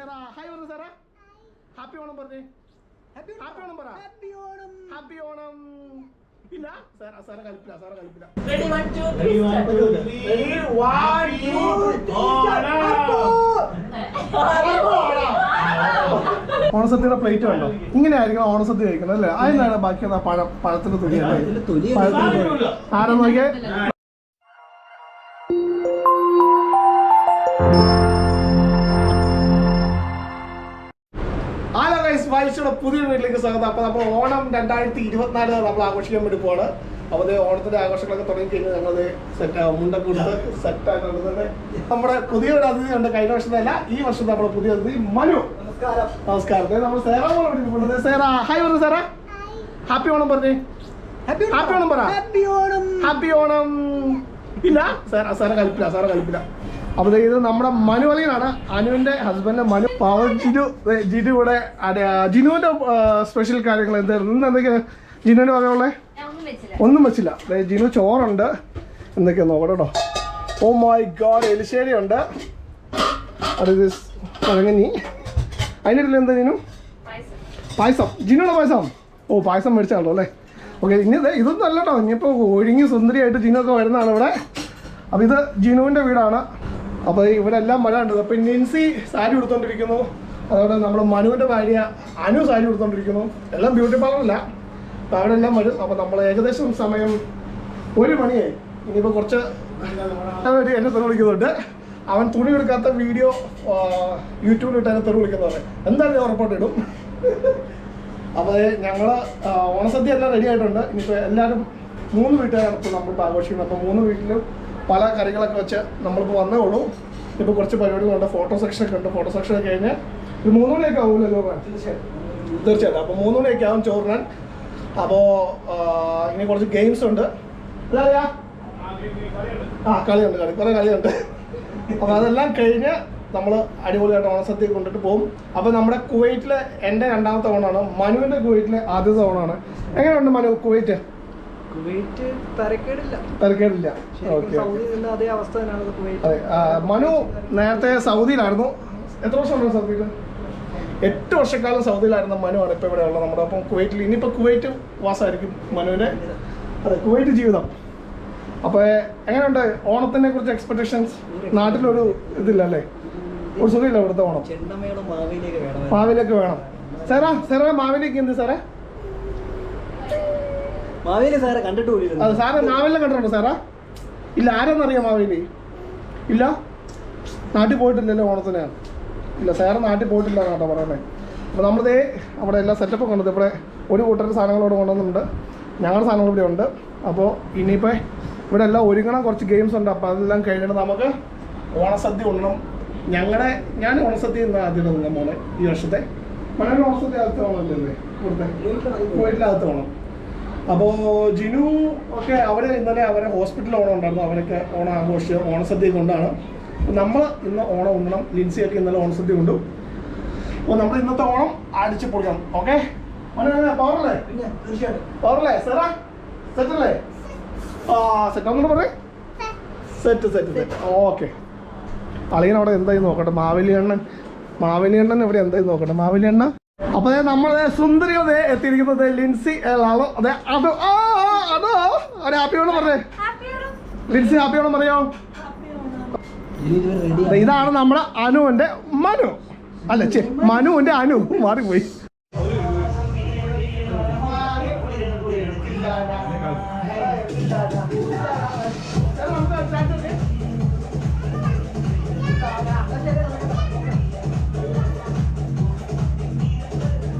Sarah hi പറഞ്ഞു Sarah? Happy Onam പറഞ്ഞേ. Happy Onam. പറ. ഹാപ്പി ഓണം. ഹാപ്പി ഓണം. ഇല്ല സാർ സാറെ കളിപ്പില്ല സാറെ കളിപ്പില്ല ഓണസദ്യയുടെ പ്ലേറ്റ് വേണ്ടോ ഇങ്ങനെ ആയിരിക്കണം ഓണസദ്യ കഴിക്കണം അല്ലേ? അതിനാണ് ബാക്കി പഴം പഴത്തിന്റെ തുണി പഴത്തിന്റെ തുണി ആരാ നോക്കിയേ? വൈൽസിയുടെ പുതിയ വീട്ടിലേക്ക് സ്വാഗതം. അപ്പോൾ നമ്മൾ ഓണം രണ്ടായിരത്തി ഇരുപത്തിനാല് നമ്മൾ ആഘോഷിക്കാൻ വേണ്ടി പോവാണ്. അപ്പോൾ അത് ഓണത്തിന്റെ ആഘോഷങ്ങളൊക്കെ തുടങ്ങി കഴിഞ്ഞാൽ ഞങ്ങളത് സെറ്റ് മുണ്ടൊക്കെ കൊടുത്ത് സെറ്റ് ആയിട്ടുള്ളത് നമ്മുടെ പുതിയ ഒരു അതിഥി ഉണ്ട്. കഴിഞ്ഞ വർഷത്തല്ല ഈ വർഷം നമ്മുടെ പുതിയ അതിഥി മനു. നമസ്കാരം. നമ്മൾ സേറ സേറ ഹായ് പറഞ്ഞു സേറ? ഹാപ്പി ഓണം പറഞ്ഞേ. ഹാപ്പി ഓണം. പറ. ഹാപ്പി ഓണം. ഇല്ല സാറ സാറ കളിപ്പില്ല സാറ കളിപ്പില്ല അപ്പൊ ഇത് നമ്മുടെ മനു അളിയനാണ്. അനുവിന്റെ ഹസ്ബൻഡ് മനു. പാവം ജിനു. ജിനു ഇവിടെ ജിനുവിന്റെ സ്പെഷ്യൽ കാര്യങ്ങൾ എന്തായിരുന്നു ഇന്ന് എന്തൊക്കെയാ ജിനുവിന് പറയാനുള്ളത് ഒന്നും വെച്ചില്ല. ജിനു ചോറുണ്ട്. എന്തൊക്കെയാ നോക്കട്ടോ കേട്ടോ. ഓ മൈ ഗോഡ് എലിശ്ശേരി ഉണ്ട് അതായത് പഴങ്ങനി. അതിന്റെ ഇടയിൽ എന്താ ജിനു? പായസം. ജിനുടെ പായസം. ഓ പായസം മേടിച്ചാണല്ലോ അല്ലേ? ഓക്കെ ഇനി ഇതൊന്നും അല്ലട്ടോ ഇനിയിപ്പോൾ ഒഴുങ്ങി സുന്ദരിയായിട്ട് ജിനു ഒക്കെ വരുന്നതാണ് ഇവിടെ. അപ്പോൾ ഇത് ജിനുവിന്റെ വീടാണ്. അപ്പോൾ ഇവരെല്ലാം മഴ ഉണ്ടത് അപ്പോൾ നിൻസി സാരി കൊടുത്തോണ്ടിരിക്കുന്നു അതോടെ നമ്മുടെ മനുവിന്റെ ഭാര്യ അനു സാരി കൊടുത്തോണ്ടിരിക്കുന്നു എല്ലാം ബ്യൂട്ടി പാർലറല്ല. അപ്പോൾ അവിടെ എല്ലാം വരും. അപ്പോൾ നമ്മൾ ഏകദേശം സമയം ഒരു മണിയായി. ഇനിയിപ്പോൾ കുറച്ച് അവർ എന്നെ തെറി വിളിക്കുന്നുണ്ട്. അവൻ തുണി എടുക്കാത്ത വീഡിയോ യൂട്യൂബിൽ ഇട്ട് എന്നെ തെറി വിളിക്കുന്നതാണ് എന്തായാലും ഞാൻ ഉറപ്പായിട്ടിടും അപ്പോൾ ഞങ്ങൾ ഓണസദ്യ എല്ലാം റെഡി ആയിട്ടുണ്ട്. ഇനിയിപ്പോൾ എല്ലാവരും മൂന്ന് വീട്ടുകാരാണ് ഇപ്പോൾ നമ്മളിപ്പോൾ ആഘോഷിക്കുന്നത്. അപ്പോൾ മൂന്ന് വീട്ടിലും പല കറികളൊക്കെ വെച്ച് നമ്മളിപ്പോൾ വന്നേ ഉള്ളൂ. ഇപ്പോൾ കുറച്ച് പരിപാടികളുണ്ട് ഫോട്ടോ സെക്ഷനൊക്കെ ഉണ്ട്. ഫോട്ടോ സെക്ഷൻ ഒക്കെ കഴിഞ്ഞ് ഒരു മൂന്ന് മണിയൊക്കെ ആവുമല്ലോ തീർച്ചയായിട്ടും. അപ്പോൾ മൂന്ന് മണിയൊക്കെ ആവും ചോറിനാൻ അപ്പോൾ ഇനി കുറച്ച് ഗെയിംസ് ഉണ്ട്. അല്ലേ ആ കളിയുണ്ട് കളി. കുറേ കളിയുണ്ട്. അപ്പോൾ അതെല്ലാം കഴിഞ്ഞ് നമ്മൾ അടിപൊളിയായിട്ട് ഓണസദ്യ കൊണ്ടിട്ട് പോകും അപ്പോൾ നമ്മുടെ കുവൈറ്റിലെ എന്റെ രണ്ടാമത്തെ ഓണാണ്. മനുവിന്റെ കുവൈറ്റിലെ ആദ്യത്തെ ഓണാണ്. എങ്ങനെയുണ്ട് മനു കുവൈറ്റ്? കുവൈറ്റ് തരക്കേടില്ല. തിരക്കേടില്ല. ശരിക്കും ഓക്കെ അതേ അവസ്ഥ തന്നെയാണ് കുവൈറ്റ്. അതെ മനു നേരത്തെ സൗദിയിലായിരുന്നു. എത്ര വർഷമുണ്ടോ സൗദിയിൽ? എട്ട് വർഷക്കാലം സൗദിയിലായിരുന്ന മനുവാണ് ഇപ്പോൾ ഇവിടെ ഉള്ളത് നമ്മുടെ അപ്പം കുവൈറ്റിൽ. ഇനിയിപ്പോൾ കുവൈറ്റ് വാസമായിരിക്കും മനുവിന്റെ അതെ കുവൈറ്റ് ജീവിതം. അപ്പോൾ എങ്ങനെയുണ്ട് ഓണത്തിനെ കുറിച്ച് എക്സ്പെക്ടേഷൻസ് നാട്ടിലൊരു ഇതില്ല അല്ലേ? ഒരു സുഖമില്ല ഇവിടുത്തെ ഓണം. ചെണ്ടമേളം മാവേലിയൊക്കെ വേണം. മാവിലേക്ക് വേണം. സാറാ സാറേ മാവിലേക്ക് എന്ത് സാറേ? മാവേലി സാറെ കണ്ടിട്ട് പോലും അത് സാറെ മാവേലിനെ കണ്ടിട്ടുണ്ടോ സാറാ? ഇല്ല ആരെന്നറിയാം മാവേലി? ഇല്ല? നാട്ടിൽ പോയിട്ടില്ലല്ലോ ഓണത്തിന്. ഇല്ല സാറ് നാട്ടിൽ പോയിട്ടില്ല എന്നാട്ടോ പറയുന്നത് അപ്പോൾ നമ്മളിതേ അവിടെ എല്ലാ സെറ്റപ്പും കൊണ്ടത് ഇവിടെ ഒരു കൂട്ടർ സാധനങ്ങളോട് കൊണ്ടുവന്നിട്ടുണ്ട്. ഞങ്ങളുടെ സാധനങ്ങൾ ഇവിടെ ഉണ്ട്. അപ്പോൾ ഇനിയിപ്പോൾ ഇവിടെ എല്ലാം ഒരുങ്ങണം. കുറച്ച് ഗെയിംസ് ഉണ്ട്. അപ്പോൾ അതെല്ലാം കഴിഞ്ഞിട്ട് നമുക്ക് ഓണസദ്യ ഉണ്ണണം. ഞങ്ങളുടെ ഞാൻ ഓണസദ്യ ഇന്ന് ആദ്യം നിന്ന മോളെ ഈ വർഷത്തെ. മഴ ഓണസദ്യ അകത്ത് ഓണമല്ലേ ഇവിടുത്തെ. വീട്ടിലകത്ത് ഓണം. അപ്പോൾ ജിനു ഒക്കെ അവർ ഇന്നലെ അവരെ ഹോസ്പിറ്റലിൽ ഓണം ഉണ്ടായിരുന്നു. അവരൊക്കെ ഓണം ആഘോഷിച്ച് ഓണസദ്യ കൊണ്ടാണ്. നമ്മൾ ഇന്ന് ഓണം ഉണ്ണണം. ലിൻസിയൊക്കെ ഇന്നലെ ഓണസദ്യ കൊണ്ടു. അപ്പോൾ നമ്മൾ ഇന്നത്തെ ഓണം അടിച്ചു പൊളിക്കണം. ഓക്കെ? പവറല്ലേ? സെറാ? സെറ്റല്ലേ? ആ സെറ്റ് ഒന്നുകൂടെ പറയേ. Set set set. ഓക്കെ. അളിയൻ അവിടെ എന്തായി നോക്കട്ടെ? മാവേലി അണ്ണൻ. മാവേലി അണ്ണൻ ഇവിടെ എന്തായി നോക്കട്ടെ? മാവേലി അണ്ണ? അപ്പൊ ദേ നമ്മളെ സുന്ദരികൾ ദേ എത്തിയിരിക്കുന്നത് ലിൻസി ആളോ അതെ അത് ആ അതോ ഒരു ഹാപ്പി ഓണം പറഞ്ഞേ. ലിൻസി ഹാപ്പി ഓണം പറയോ ഇതാണ് നമ്മുടെ അനുവിന്റെ മനു. അല്ല ചേ മനുവിന്റെ അനു മാറിപ്പോയി.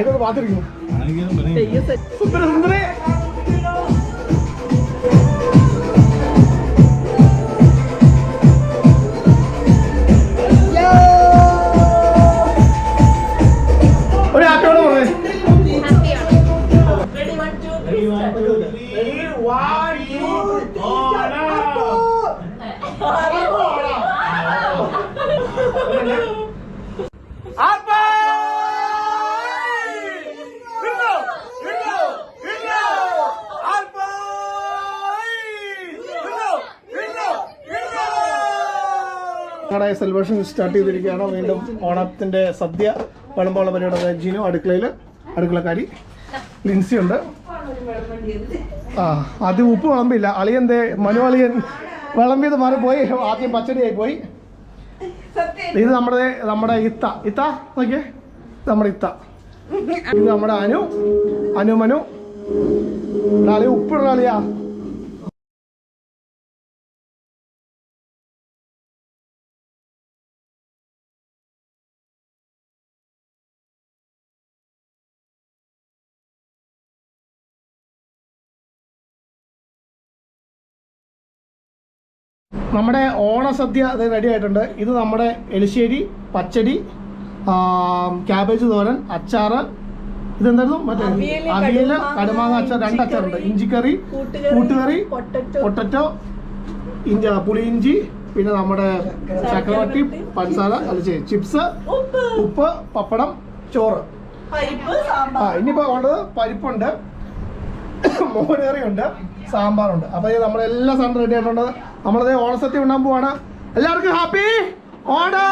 അതിനോട് പാത്തിരിക്കുന്നു സുന്ദരി സുന്ദരി ഒരു Oh, പറഞ്ഞേ. ഞങ്ങളുടെ സെലിബ്രേഷൻ സ്റ്റാർട്ട് ചെയ്തിരിക്കുകയാണ്. വീണ്ടും ഓണത്തിന്റെ സദ്യ വെളമ്പോള പരിപാടി ജിനു അടുക്കളയിൽ അടുക്കളക്കാരി ലിൻസി ഉണ്ട്. ആ ആദ്യം ഉപ്പ് വിളമ്പില്ല. അളിയന്റെ മനു അളിയൻ വിളമ്പിയത് പോയി. ആദ്യം പച്ചടിയായി പോയി. ഇത് നമ്മുടെ നമ്മുടെ ഇത്ത. ഇത്ത നോക്കിയേ. നമ്മുടെ ഇത്ത. ഇത് നമ്മുടെ അനു. അനു മനു. ഉപ്പിടുള്ള അളിയാ. നമ്മുടെ ഓണസദ്യ അത് റെഡി ആയിട്ടുണ്ട്. ഇത് നമ്മുടെ എലിശ്ശേരി പച്ചടി ക്യാബേജ് തോരൻ അച്ചാറ്. ഇതെന്തായിരുന്നു? മറ്റേ അവിയൽ, കടുമാങ്ങ, അച്ചാർ രണ്ട് അച്ചാറുണ്ട്. ഇഞ്ചിക്കറി, കൂട്ടുകറി, പൊട്ടറ്റോ. ഇഞ്ചി പുളിയിഞ്ചി പിന്നെ നമ്മുടെ ചക്രവട്ടി പഞ്ചസാര അല്ല ചിപ്സ് ഉപ്പ്. പപ്പടം ചോറ്. ആ ഇനിയിപ്പോ വേണ്ടത് പരിപ്പുണ്ട് മോരേറിയുണ്ട്. സാമ്പാറുണ്ട്. അപ്പൊ ഇത് നമ്മളെല്ലാം സാധനം റെഡി ആയിട്ടുണ്ട്. നമ്മളത് ഓണസദ്യ ഉണ്ടാൻ പോവാണ്. എല്ലാവർക്കും ഹാപ്പി ഓണോ?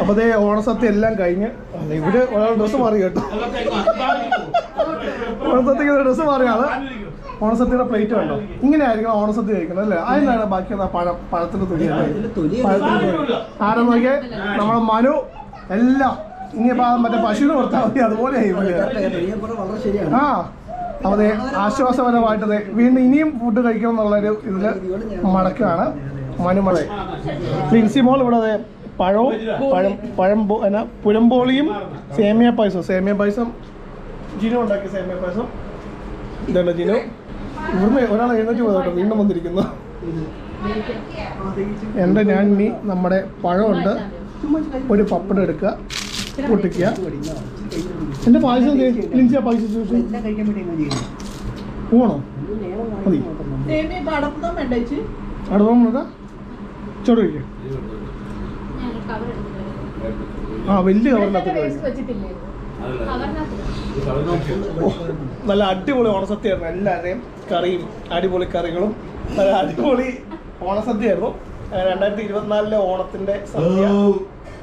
അപ്പൊ ദേ ഓണസദ്യ എല്ലാം കഴിഞ്ഞ്. ഇവിടെ ഒരാൾ ഡ്രസ്സ് മാറി കേട്ടോ. ഓണസദ്യക്ക് ഡ്രസ്സ് മാറിയാണ് ഓണസദ്യയുടെ പ്ലേറ്റ് വേണ്ടോ ഇങ്ങനെ ആയിരിക്കണം ഓണസദ്യ കഴിക്കണം അല്ലേ? അതിനാണ് ബാക്കി പഴം പഴത്തിന്റെ തുണി പഴത്തിന്റെ തുണി ആരാ നോക്കിയേ? നമ്മളെ മനു എല്ലാം. ഇനിയിപ്പോ മറ്റേ പശുവിന് കൊടുത്താൽ മതി അതുപോലെ ആ. അതെ ആശ്വാസപരമായിട്ട് വീണ്ടും ഇനിയും ഫുഡ് കഴിക്കണം എന്നുള്ളൊരു ഇതിൽ മടക്കാണ് മനുമള ലിൻസി മോൾ ഇവിടെ അതെ പഴവും പഴം പഴം എന്ന എന്നാ പുലമ്പോളിയും സേമിയ പായസം സേമിയ പായസം ജിനു ഉണ്ടാക്കിയ സേമിയ പായസം. ഇതല്ല ജിനു. ഇവിടുന്ന് ഒരാൾ എഴുന്നേറ്റ് പോയതോട്ടെ വീണ്ടും വന്നിരിക്കുന്നു. എന്റെ ഞാൻ ഇനി നമ്മുടെ പഴമുണ്ട്. ഒരു പപ്പടം എടുക്കുക. പൊട്ടിക്കുക. എന്റെ പായസം ദേ, ലിൻസി ആ പായസം ചോദിച്ചു പോകണോ മതി. നമ്മളെന്താ ചോറ് ആ വലിയ കവറിനകത്ത് നല്ല അടിപൊളി ഓണസദ്യയായിരുന്നു. എല്ലാവരുടെയും കറിയും അടിപൊളി കറികളും. നല്ല അടിപൊളി ഓണസദ്യയായിരുന്നു. ആയിരുന്നു രണ്ടായിരത്തി ഇരുപത്തിനാലിലെ ഓണത്തിന്റെ സദ്യ.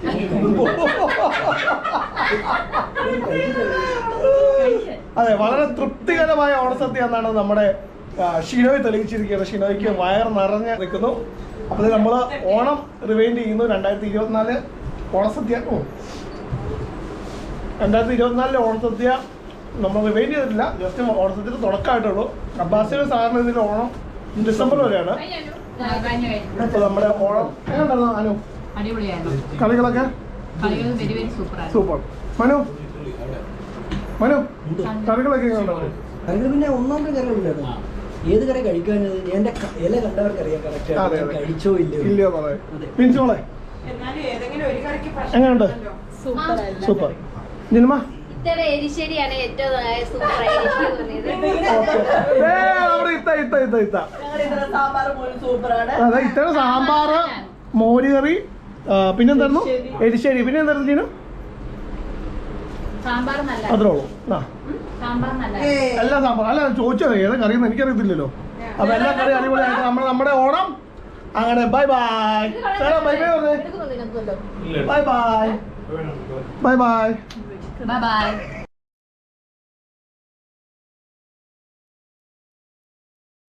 അതെ വളരെ തൃപ്തികരമായ ഓണസദ്യ എന്നാണ് നമ്മുടെ ഷിനോയ് തെളിയിച്ചിരിക്കുന്നത്. ഷിനോയ്ക്ക് വയർ നിറഞ്ഞ് നിൽക്കുന്നു. അപ്പോൾ നമ്മൾ ഓണം റിവൈൻഡ് ചെയ്യുന്നു. രണ്ടായിരത്തി ഇരുപത്തിനാല് ഓണസദ്യ. ഓ. രണ്ടായിരത്തി ഇരുപത്തിനാലിലെ ഓണസദ്യ നമ്മൾ റിവൈൻഡ് ചെയ്തിട്ടില്ല. ജസ്റ്റ് ഓണസദ്യ തുടക്കമായിട്ടുള്ളൂ. അബ്ബാസിന് സാറിന് ഇതിൽ ഓണം ഡിസംബർ വരെയാണ്. അപ്പോൾ നമ്മുടെ ഓണം. എങ്ങനെയുണ്ടായിരുന്നു അനു? അടിപൊളിയായിരുന്നു. കളികളൊക്കെ? സൂപ്പർ. മനു? മനു കറികൾ പിന്നെ ഒന്നാമത്തെ കറികളില്ല കേട്ടോ ഏത് കറി കഴിക്കാനത് എന്റെ ഇല കണ്ടവർക്കറിയാം കറക്റ്റ്. കഴിച്ചോ ഇല്ലയോ? ഇല്ലയോ പറയാം. അതെ. ഏതെങ്കിലും ഒരു കറിക്ക് എങ്ങനെയുണ്ട്? സൂപ്പർ. സൂപ്പർ ഇത്ര എരിശ്ശേരിയാണ് ഏറ്റവും സൂപ്പർ ഇത്തരം സാമ്പാറ് മോരുകറി പിന്നെന്തായിരുന്നു? എരിശ്ശേരി. പിന്നെ എന്തായിരുന്നു അത്രേ ഉള്ളൂ ആ. എല്ലാ സാമ്പാർ അല്ല ചോദിച്ചത് ഏതാ കറിയെന്ന് എനിക്കറിയത്തില്ലല്ലോ. അപ്പൊ എല്ലാ കറി അടിപൊളിയായിട്ട് നമ്മൾ നമ്മുടെ ഓണം. അങ്ങനെ ബൈ ബൈ. ബൈ ബൈ പറഞ്ഞേ. Bye bye. Bye bye. Bye bye.